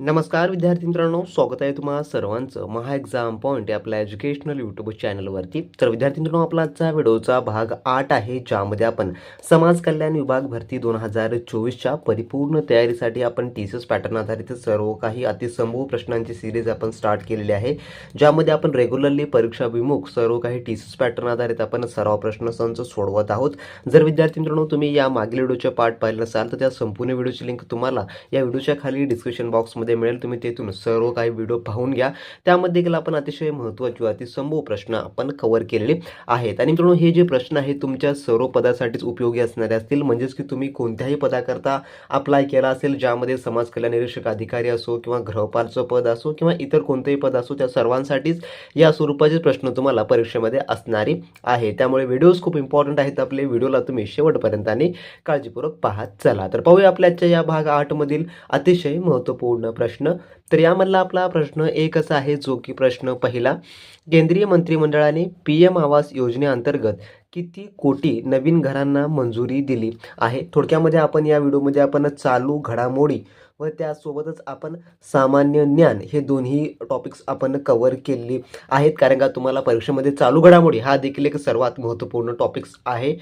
नमस्कार विद्यार्थी मित्रांनो स्वागत आहे तुम्हा सर्वांचं. महा एक्झाम पॉईंट आपल्या एज्युकेशनल यूट्यूब चॅनलवरती तर विद्यार्थी मित्रांनो आपला आजचा व्हिडिओचा भाग आठ आहे ज्यामध्ये आपण समाज कल्याण विभाग भरती दोन हजार चोवीसच्या परिपूर्ण तयारीसाठी आपण टी सी एस पॅटर्न आधारित सर्व काही अतिसमूह प्रश्नांची सिरीज आपण स्टार्ट केलेली आहे. ज्यामध्ये आपण रेग्युलरली परीक्षा विमुख सर्व काही टी सी एस पॅटर्न आधारित आपण सराव प्रश्न संच सोडवत आहोत. जर विद्यार्थी मित्रांनो तुम्ही या मागील व्हिडिओचे पार्ट पाहिलं असाल तर त्या संपूर्ण व्हिडिओची लिंक तुम्हाला या व्हिडिओच्या खाली डिस्क्रिप्शन बॉक्समध्ये मिळेल तुम्ही तेथून सर्व काही व्हिडिओ पाहून घ्या. त्यामध्ये देखील आपण अतिशय महत्त्वाचे अतिसंभव प्रश्न आपण कव्हर केलेले आहेत. आणि मित्रांनो हे जे प्रश्न आहेत तुमच्या सर्व पदासाठीच उपयोगी असणारे असतील. म्हणजेच की तुम्ही कोणत्याही पदाकरता अप्लाय केला असेल ज्यामध्ये समाज कल्याण निरीक्षक अधिकारी असो किंवा गृहपालचं पद असो किंवा इतर कोणतेही पद असो त्या सर्वांसाठीच या स्वरूपाचे प्रश्न तुम्हाला परीक्षेमध्ये असणारी आहे त्यामुळे व्हिडिओज खूप इम्पॉर्टंट आहेत आपले. व्हिडिओला तुम्ही शेवटपर्यंत आणि काळजीपूर्वक पाहत चला. तर पाहूया आपल्याच्या या भाग आठमधील अतिशय महत्त्वपूर्ण प्रश्न. तर यामधला आपला प्रश्न एक असा आहे जो की प्रश्न पहिला. केंद्रीय मंत्रिमंडळाने पी एम आवास योजनेअंतर्गत किती कोटी नवीन घरांना मंजुरी दिली आहे? थोडक्यामध्ये आपण या व्हिडिओमध्ये आपण चालू घडामोडी व त्यासोबतच आपण सामान्य ज्ञान हे दोन्ही टॉपिक्स आपण कवर केलेली आहेत. कारण का तुम्हाला परीक्षेमध्ये चालू घडामोडी हा देखील एक सर्वात महत्त्वपूर्ण टॉपिक्स आहे.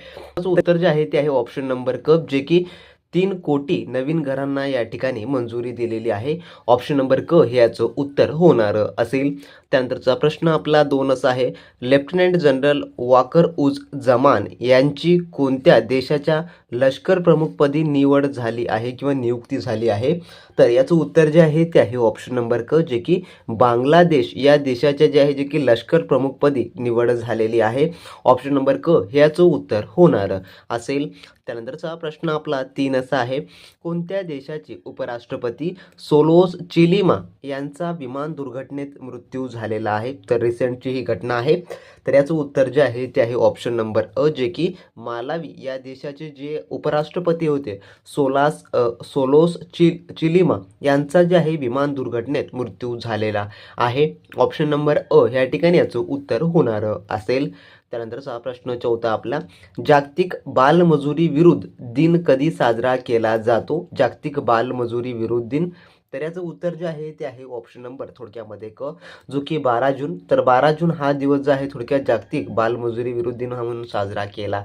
उत्तर जे आहे ते आहे ऑप्शन नंबर कप जे की तीन कोटी नवीन घरांना या ठिकाणी मंजुरी दिलेली आहे. ऑप्शन नंबर क हे याचं उत्तर होणार असेल. त्यानंतरचा प्रश्न आपला दोनच आहे. लेफ्टनंट जनरल वाकर उज जमान यांची कोणत्या देशाच्या लष्कर प्रमुखपदी निवड झाली आहे किंवा नियुक्ती झाली आहे? तर याचं उत्तर जे आहे ते आहे ऑप्शन नंबर क जे की बांगलादेश या देशाच्या जे आहे जे की लष्कर प्रमुखपदी निवड झालेली आहे. ऑप्शन नंबर क हे याचं उत्तर होणार असेल. त्यानंतरचा प्रश्न आपला तीन असा आहे. कोणत्या देशाचे उपराष्ट्रपती सोलोस चिलिमा यांचा विमान दुर्घटनेत मृत्यू झालेला आहे? तर रिसेंटची ही घटना आहे. तर याचं उत्तर जे आहे ते आहे ऑप्शन नंबर अ जे की मालावी या देशाचे जे उपराष्ट्रपती होते सोलास अ, सोलोस चि चिलिमा यांचा जे आहे विमान दुर्घटनेत मृत्यू झालेला आहे. ऑप्शन नंबर अ ह्या ठिकाणी याचं उत्तर होणार असेल. त्यानंतरचा प्रश्न चौथा आपला. जागतिक बालमजुरी विरुद्ध दिन कधी साजरा केला जातो? जागतिक बालमजुरी विरुद्ध दिन. तर याचं उत्तर जे आहे ते आहे ऑप्शन नंबर थोडक्यामध्ये क जो की बारा जून. तर बारा जून हा दिवस जो आहे थोडक्यात जागतिक बालमजुरी विरुद्ध दिन म्हणून साजरा केला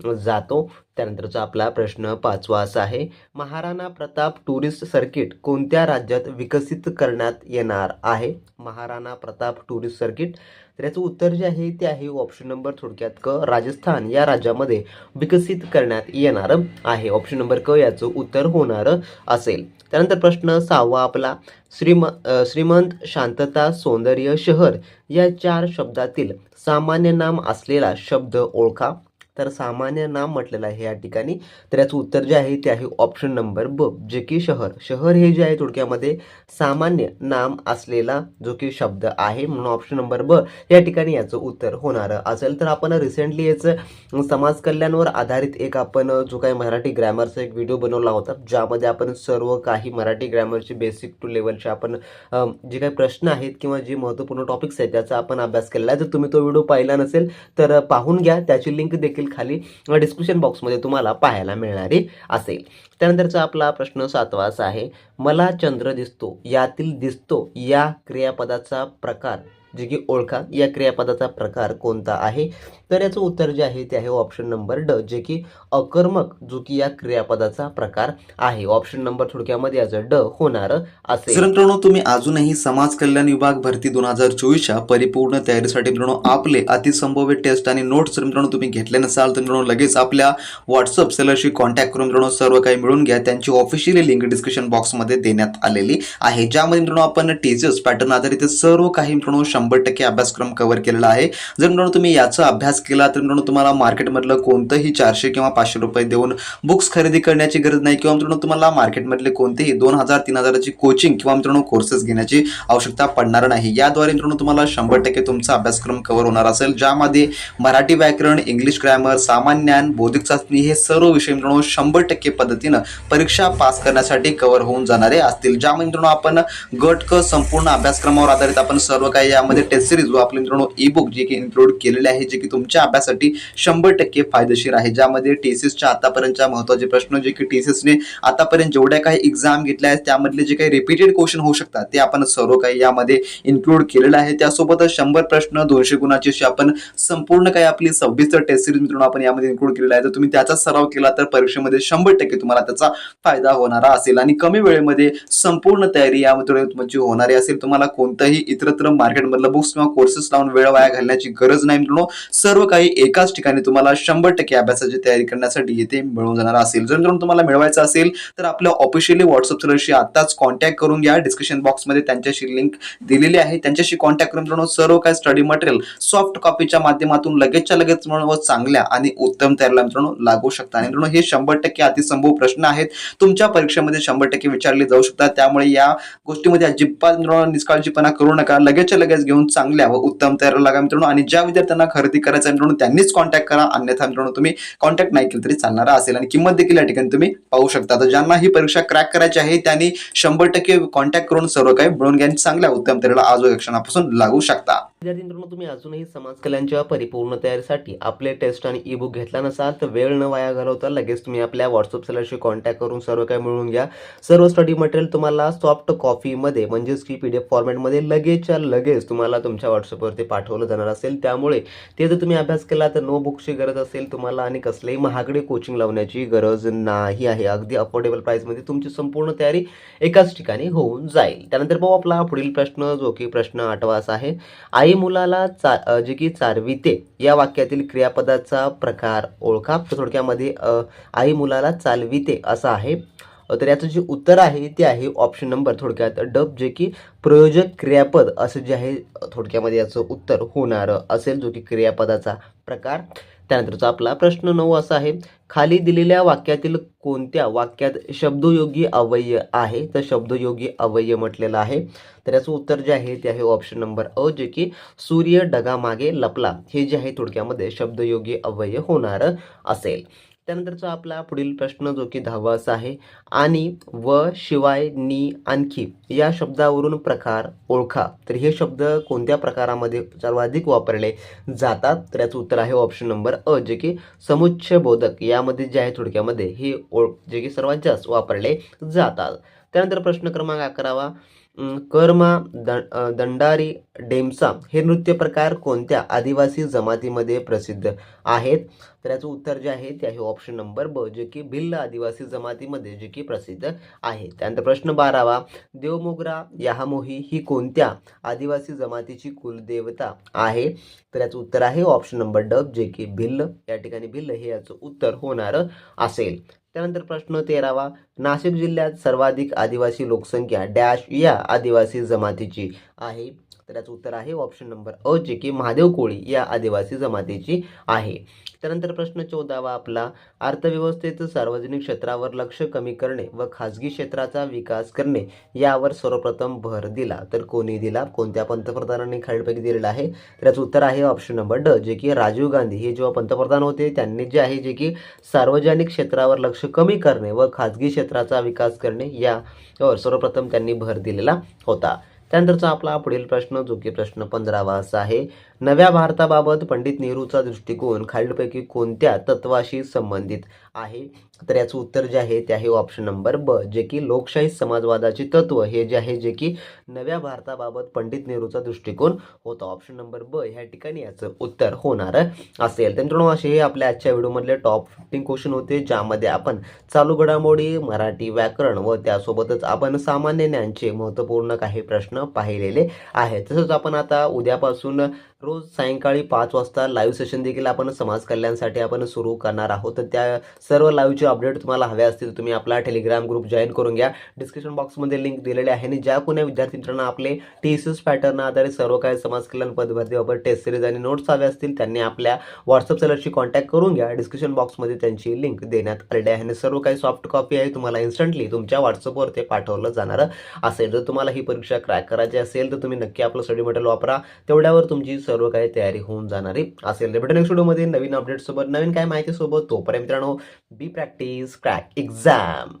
जातो. त्यानंतरचा आपला प्रश्न पाचवा असा आहे महाराणा प्रताप टुरिस्ट सर्किट कोणत्या राज्यात विकसित करण्यात येणार आहे? महाराणा प्रताप टुरिस्ट सर्किट तर याचं उत्तर जे आहे ते आहे ऑप्शन नंबर थोडक्यात क राजस्थान. या राज्यामध्ये विकसित करण्यात येणार आहे. ऑप्शन नंबर क याचं उत्तर होणार असेल. त्यानंतर प्रश्न सहावा आपला श्रीम श्रीमंत शांतता सौंदर्य शहर या चार शब्दातील सामान्य नाम असलेला शब्द ओळखा. तर सामान्य नाम म्हटलेलं आहे या ठिकाणी. तर याचं उत्तर जे आहे ते आहे ऑप्शन नंबर ब जे की शहर. शहर हे जे आहे थोडक्यामध्ये सामान्य नाम असलेला जो की शब्द आहे म्हणून ऑप्शन नंबर ब या ठिकाणी याचं उत्तर होणार असेल. तर आपण रिसेंटली याचं समाज कल्याणवर आधारित एक आपण जो काही मराठी ग्रॅमरचा एक व्हिडिओ बनवला होता ज्यामध्ये आपण सर्व काही मराठी ग्रॅमरचे बेसिक टू लेवलचे आपण जे काही प्रश्न आहेत किंवा जे महत्त्वपूर्ण टॉपिक्स आहेत त्याचा आपण अभ्यास केलेला आहे. जर तुम्ही तो व्हिडिओ पाहिला नसेल तर पाहून घ्या. त्याची लिंक देखील खाली डिस्क्रिप्शन बॉक्समध्ये तुम्हाला पाहायला मिळणारी असेल. त्यानंतरचा आपला प्रश्न सातवा असा आहे मला चंद्र दिसतो यातील दिसतो या क्रियापदाचा प्रकार जे की ओळखा. या क्रियापदाचा प्रकार कोणता आहे? तर याचं उत्तर जे आहे ते आहे ऑप्शन नंबर ड जे की अकर्मक जो की या क्रियापदाचा प्रकार आहे. ऑप्शन नंबर थोडक्यामध्ये याचं ड होणार असेल. तर मित्रांनो तुम्ही अजूनही समाज कल्याण विभाग भरती दोन हजार चोवीसच्या परिपूर्ण तयारीसाठी मित्रांनो आपले अतिसंभव्य टेस्ट आणि नोट्स जर मित्रांनो तुम्ही घेतले नसाल तर मित्रांनो लगेच आपल्या व्हॉट्सअप सेलरशी कॉन्टॅक्ट करून मित्रांनो सर्व काही मिळून घ्या. त्यांची ऑफिशियली लिंक डिस्क्रिप्शन बॉक्समध्ये देण्यात आलेली आहे. ज्यामध्ये मित्रांनो आपण टीचर्स पॅटर्न आधारित सर्व काही मित्रांनो शंभर टक्के अभ्यासक्रम कव्हर केलेला आहे. जर मित्रांनो तुम्ही याचा अभ्यास केला तर मित्रांनो तुम्हाला मार्केटमधलं कोणतंही चारशे किंवा पाचशे रुपये देऊन बुक्स खरेदी करण्याची गरज नाही किंवा मित्रांनो तुम्हाला मार्केटमधले कोणतेही दोन हजार तीन हजाराची कोचिंग किंवा मित्रांनो कोर्सेस घेण्याची आवश्यकता पडणार नाही. याद्वारे मित्रांनो तुम्हाला शंभर टक्के तुमचा अभ्यासक्रम कव्हर होणार असेल. ज्यामध्ये मराठी व्याकरण इंग्लिश ग्रॅमर सामान्य ज्ञान बौद्धिक चाचणी हे सर्व विषय मित्रांनो शंभर टक्के पद्धतीनं परीक्षा पास करण्यासाठी कव्हर होऊन जाणारे असतील. ज्यामध्ये मित्रांनो आपण गट क संपूर्ण अभ्यासक्रमावर आधारित आपण सर्व काही या यामध्ये टेस्ट सिरीज व आपले मित्रांनो ई बुक जे की इन्क्लूड केलेले आहे जे की तुमच्या अभ्यासासाठी शंभर टक्के फायदेशीर आहे. ज्यामध्ये टेसिसच्या आतापर्यंतच्या महत्त्वाचे प्रश्न जे की टेसिसने आतापर्यंत जेवढ्या काही एक्झाम घेतल्या आहेत त्यामधले जे काही रिपीटेड क्वेश्चन होऊ शकतात ते आपण सर्व काही यामध्ये इन्क्लूड केलेलं आहे. त्यासोबतच शंभर प्रश्न दोनशे गुणाची अशी आपण संपूर्ण काही आपली सव्वीस टेस्ट सिरीज मित्रांनो आपण यामध्ये इन्क्लूड केलेला आहे. तर तुम्ही त्याचा सराव केला तर परीक्षेमध्ये शंभर टक्के तुम्हाला त्याचा फायदा होणारा असेल. आणि कमी वेळेमध्ये संपूर्ण तयारी यामध्ये तुमची होणारी असेल. तुम्हाला कोणतंही इतरत्र मार्केटमधलं बुक्स किंवा कोर्सेस लावून वेळ वाया घालण्याची गरज नाही मित्रांनो. सर्व काही एकाच ठिकाणी तुम्हाला शंभर टक्के अभ्यासाची तयारी करण्यासाठी येथे मिळून जाणार असेल. जर मित्रांनो तुम्हाला मिळवायचं असेल तर आपल्या ऑफिशियली व्हॉट्सअप सरशी आताच कॉन्टॅक्ट करून घ्या. डिस्क्रिप्शन बॉक्समध्ये त्यांच्याशी लिंक दिलेली आहे. त्यांच्याशी कॉन्टॅक्ट करून मित्रांनो सर्व काही स्टडी मटेरियल सॉफ्ट कॉपीच्या माध्यमातून लगेचच्या लगेच मित्रांनो व चांगल्या आणि उत्तम तयारीला मित्रांनो लागू शकता. आणि मित्रांनो हे शंभर टक्के अतिसंभव प्रश्न आहेत. तुमच्या परीक्षेमध्ये शंभर टक्के विचारले जाऊ शकतात. त्यामुळे या गोष्टीमध्ये अजिबात मित्रांनो निष्काळजीपणा करू नका. लगेचच्या लगेच घेऊन चांगल्या व उत्तम तयार लागा मित्रांनो. आणि ज्या विद्यार्थ्यांना खरेदी करायचं मित्रांनो त्यांनीच कॉन्टॅक्ट करा. अन्यथा मित्रांनो तुम्ही कॉन्टॅक्ट नाही केलं तरी चालणार असेल. आणि किंमत देखील या ठिकाणी तुम्ही पाहू शकता. तर ज्यांना ही परीक्षा क्रॅक करायची आहे त्यांनी शंभर टक्के कॉन्टॅक्ट करून सर्व काही मिळून घ्या चांगल्या उत्तम तयारीला आज व क्षणापासून लागू शकता. विद्यार्थी मित्रांनो तुम्ही अजूनही समाज कल्याणच्या परिपूर्ण तयारीसाठी आपले टेस्ट आणि ई बुक घेतला नसाल तर वेळ न वाया घालवता लगेच तुम्ही आपल्या व्हॉट्सअप सेलरशी कॉन्टॅक्ट करून सर्व काही मिळवून घ्या. सर्व स्टडी मटेरियल तुम्हाला सॉफ्ट कॉफीमध्ये म्हणजेच की पी डी एफ फॉर्मॅटमध्ये लगेचच्या लगेच तुम्हाला तुमच्या व्हॉट्सअपवरती पाठवलं जाणार असेल. त्यामुळे ते जर तुम्ही अभ्यास केला तर नो बुकची गरज असेल तुम्हाला आणि कसलेही महागडे कोचिंग लावण्याची गरज नाही आहे. अगदी अफोर्डेबल प्राईसमध्ये तुमची संपूर्ण तयारी एकाच ठिकाणी होऊन जाईल. त्यानंतर पाहू आपला पुढील प्रश्न जो की प्रश्न आठवा असा आहे. आई मुलाला चा जे की चारविते या वाक्यातील क्रियापदाचा प्रकार ओळखा. थोडक्यामध्ये आई मुलाला चालविते असा आहे. तर याचं जे उत्तर आहे ते आहे ऑप्शन नंबर थोडक्यात. डब जे की प्रयोजक क्रियापद असं जे आहे थोडक्यामध्ये याचं उत्तर होणार असेल जो की क्रियापदाचा प्रकार. त्यानंतरचा आपला प्रश्न नऊ असा आहे. खाली दिलेल्या वाक्यातील कोणत्या वाक्यात शब्दयोगी अवयय आहे? तर शब्दयोगी अवयव म्हटलेलं आहे. तर याचं उत्तर जे आहे ते आहे ऑप्शन नंबर अ जे की सूर्य ढगामागे लपला. हे जे आहे थोडक्यामध्ये शब्दयोगी अवयव होणार असेल. त्यानंतरचा आपला पुढील प्रश्न जो की दहावा असा आहे आणि व शिवाय नी आणखी या शब्दावरून प्रकार ओळखा. तर हे शब्द कोणत्या प्रकारामध्ये सर्वाधिक वापरले जातात? तर याचं उत्तर आहे ऑप्शन नंबर अ जे की समुच्चय बोधक. यामध्ये जे आहे थोडक्यामध्ये हे ओळ जे की सर्वात जास्त वापरले जातात. त्यानंतर प्रश्न क्रमांक अकरावा. कर्मा द दंडारी डेमसा हे नृत्य प्रकार कोणत्या आदिवासी जमातीमध्ये प्रसिद्ध आहेत? तर याचं उत्तर जे आहे ते आहे ऑप्शन नंबर ब जे की भिल्ल आदिवासी जमातीमध्ये जे की प्रसिद्ध आहे. त्यानंतर प्रश्न बारावा देवमोगरा याहामोही ही कोणत्या आदिवासी जमातीची कुलदेवता आहे? तर याचं उत्तर आहे ऑप्शन नंबर ड जे की भिल्ल. या ठिकाणी भिल्ल हे याचं उत्तर होणार असेल. त्यानंतर प्रश्न तेरावा नाशिक जिल्ह्यात सर्वाधिक आदिवासी लोकसंख्या डॅश या आदिवासी जमातीची आहे. तर याचं उत्तर आहे ऑप्शन नंबर अ जे की महादेव कोळी या आदिवासी जमातीची आहे. त्यानंतर प्रश्न चौदावा आपला अर्थव्यवस्थेत सार्वजनिक क्षेत्रावर लक्ष कमी करणे व खाजगी क्षेत्राचा विकास करणे यावर सर्वप्रथम भर दिला. तर कोणी दिला? कोणत्या पंतप्रधानांनी खालीलपैकी दिलेला आहे? तर याचं उत्तर आहे ऑप्शन नंबर ड जे की राजीव गांधी. हे जेव्हा पंतप्रधान होते त्यांनी जे आहे जे की सार्वजनिक क्षेत्रावर लक्ष कमी करणे व खाजगी क्षेत्राचा विकास करणे यावर सर्वप्रथम त्यांनी भर दिलेला होता. त्यानंतरचा आपला पुढील प्रश्न जो की प्रश्न पंधरावा असा आहे नव्या भारताबाबत पंडित नेहरूचा दृष्टिकोन खालीलपैकी कोणत्या तत्वाशी संबंधित आहे? तर याचं उत्तर जे आहे ते आहे ऑप्शन नंबर ब जे की लोकशाही समाजवादाचे तत्व. हे जे आहे जे की नव्या भारताबाबत पंडित नेहरूचा दृष्टिकोन होता. ऑप्शन नंबर ब ह्या ठिकाणी याचं उत्तर होणार असेल. तर मित्रांनो असे हे आपल्या आजच्या व्हिडिओमधले टॉप फिफ्टीन क्वेश्चन होते ज्यामध्ये आपण चालू घडामोडी मराठी व्याकरण व त्यासोबतच आपण सामान्य ज्ञानचे महत्त्वपूर्ण काही प्रश्न पाहिलेले आहेत. तसंच आपण आता उद्यापासून रोज सायंकाळी पाच वाजता लाईव्ह सेशन देखील आपण समाज कल्याणसाठी आपण सुरू करणार आहोत. तर त्या सर्व लाईव्हचे अपडेट तुम्हाला हवे असतील तर तुम्ही आपला टेलिग्राम ग्रुप जॉईन करून घ्या. डिस्क्रिप्शन बॉक्समध्ये लिंक दिलेली आहे आणि ज्या कुण्या विद्यार्थी मित्रांना आपले टी सीस एस पॅटर्न आधारित सर्व काही समाज कल्याण पदभरतीबाबत टेस्ट सिरीज आणि नोट्स हवे असतील त्यांनी आपल्या व्हॉट्सअप सेलरशी कॉन्टॅक्ट करून घ्या. डिस्क्रिप्शन बॉक्समध्ये त्यांची लिंक देण्यात आलेली आहे आणि सर्व काही सॉफ्ट कॉपी आहे. तुम्हाला इन्स्टंटली तुमच्या व्हॉट्सअपवर ते पाठवलं जाणार असेल. जर तुम्हाला ही परीक्षा क्रॅक करायची असेल तर तुम्ही नक्की आपलं स्टडी मटेरियल वापरा. तेवढ्यावर तुमची सर्व सर्व काही तयारी होऊन जाणारी असेल. तर भेटू नेक्स्ट व्हिडिओमध्ये. नवीन अपडेटसोबत नवीन काय माहितीसोबत तोपर्यंत मित्रांनो बी प्रॅक्टिस क्रॅक एक्झाम